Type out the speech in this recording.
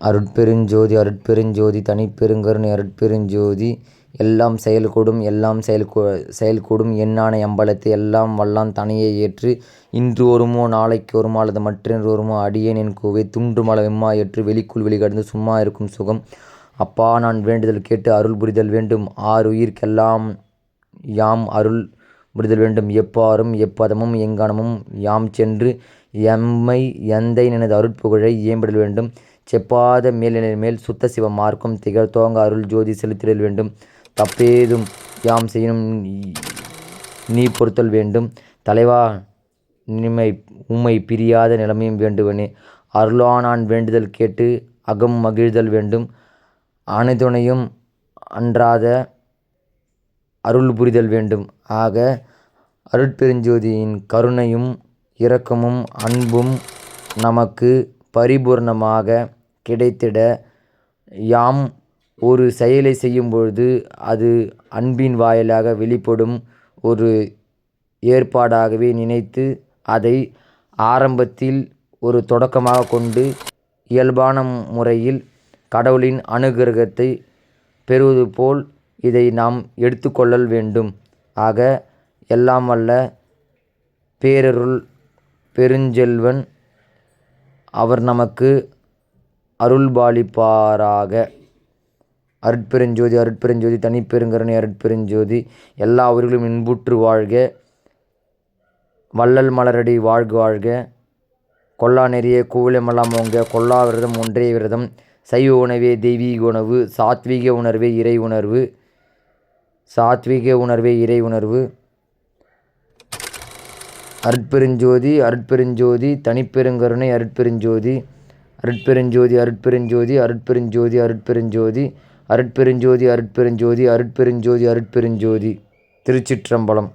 அருட்பெருஞ்சோதி அருட்பெருஞ்சோதி தனிப்பெருங்கருணை அருட்பெருஞ்சோதி எல்லாம் செயல்கூடும் எல்லாம் செயல்கூடும் என்னான எம்பலத்தை எல்லாம் வல்லான் தனியை ஏற்று இன்று ஒருமோ நாளைக்கு ஒருமோ அல்லது மற்றென்று ஒருமோ அடியேன் என் கோவே துன்றுமல வெம்மா ஏற்று வெளிக்குள் வெளிகடந்து சும்மா இருக்கும் சுகம். அப்பா நான் வேண்டுதல் கேட்டு அருள் புரிதல் வேண்டும் ஆறு உயிர்க்கெல்லாம் யாம் அருள் புரிதல் வேண்டும் எப்பாரும் எப்பதமும் எங்கனமும் யாம் சென்று எம்மை எந்தை எனது அருட்புகழை ஏம்பிடல் வேண்டும். செப்பாத மேல்நிலை மேல் சுத்த சிவ மார்க்கம் திகழ் தோங்க அருள் ஜோதி செலுத்திடல் வேண்டும். தப்பேதும் யாம் செய்யும் நீ பொறுத்தல் வேண்டும். தலைவா நிமை உம்மை பிரியாத நிலைமையும் வேண்டுவனே. அருளானான் வேண்டுதல் கேட்டு அகம் மகிழ்தல் வேண்டும். அனைத்துணையும் அன்றாத அருள் புரிதல் வேண்டும். ஆக அருட்பெருஞ்சோதியின் கருணையும் இரக்கமும் அன்பும் நமக்கு பரிபூர்ணமாக கிடைத்திட யாம் ஒரு செயலை செய்யும்பொழுது அது அன்பின் வாயிலாக வெளிப்படும் ஒரு ஏற்பாடாகவே நினைத்து அதை ஆரம்பத்தில் ஒரு தொடக்கமாக கொண்டு இயல்பான முறையில் கடவுளின் அனுகிரகத்தை பெறுவது போல் இதை நாம் எடுத்துக்கொள்ளல் வேண்டும். ஆக எல்லாம் வல்ல பேரருள் பெருஞ்செல்வன் அவர் நமக்கு அருள்பாலிப்பாராக. அருட்பெருஞ்சோதி அருட்பெருஞ்சோதி தனிப்பெருங்கருணை அருட்பெருஞ்சோதி எல்லா உயிர்களும் இன்புற்று வாழ்க. வள்ளல் மலரடி வாழ்க வாழ்க. கொல்லா நெறிய கூவிலமெல்லாம் ஓங்க. கொல்லா விரதம் ஒன்றே விரதம். சைவ உணவே தெய்வீக உணவு. சாத்வீக உணர்வே இறை உணர்வு. சாத்வீக உணர்வே இறை உணர்வு. அருட்பெருஞ்சோதி அருட்பெருஞ்சோதி தனிப்பெருங்கருணை அருட்பெருஞ்சோதி அருட்பெருஞ்சோதி அருட்பெருஞ்சோதி அருட்பெருஞ்சோதி அருட்பெருஞ்சோதி அருட்பெருஞ்சோதி அருட்பெருஞ்சோதி அருட்பெருஞ்சோதி அருட்பெருஞ்சோதி. திருச்சிற்றம்பலம்.